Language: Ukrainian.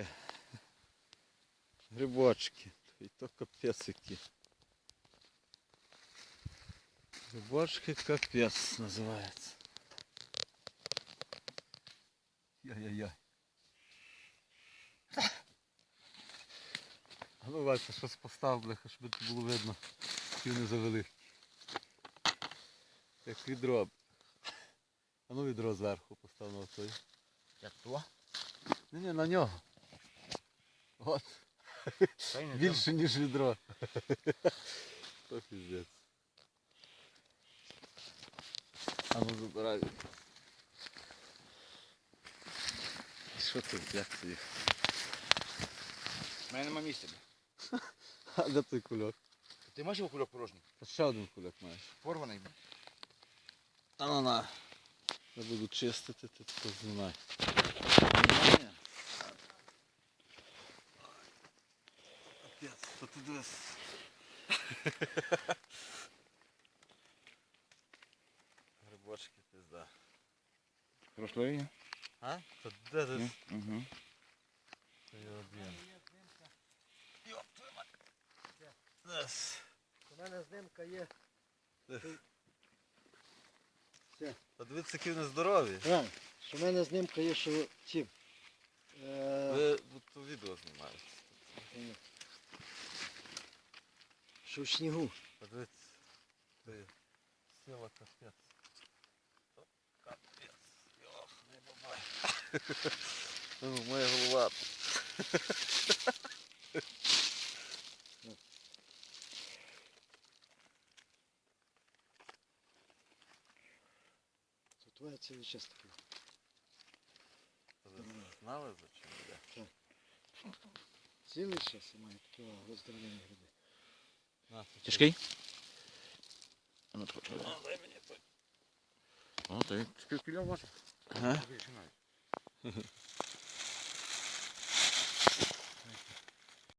Е. Грибочки. І то капець які. Грибочки капець називається. Яй-яй-яй. А ну Вася, щось постав, бляха, щоб це було видно. Ті не завели. Як відро. А ну відро зверху постав на той. Як то? Ні, ні, на нього. От. Більше, ніж відро. То піздець. А ну забирай. Що тут, як це їх? У мене нема місця. А де той кульок? Ти маєш його кульок порожній? Та ще один кульок маєш. Порваний. А ну на. Я буду чистити, ти тако знімай. Дивись. Грибочки пизда. Прошлої? А? Та де ти? Угу. Є один. Йоп, твою мать. У мене знимка є. Та дивіться, які вони здорові. Правильно. Що в мене знимка є, що ті. Е, Ви тут відео знімаєте. що в снігу. Подивіться. Ти сила капець. О, Капець. Йох, не бабай. Ну, моя голова. Це твоя цілий час така. Ви знали за чим йде? Цілий час я маю такі роздравлені гриби. На, це Тяжкий? Ну так, дай мені той. О, ти кілька може. Ага.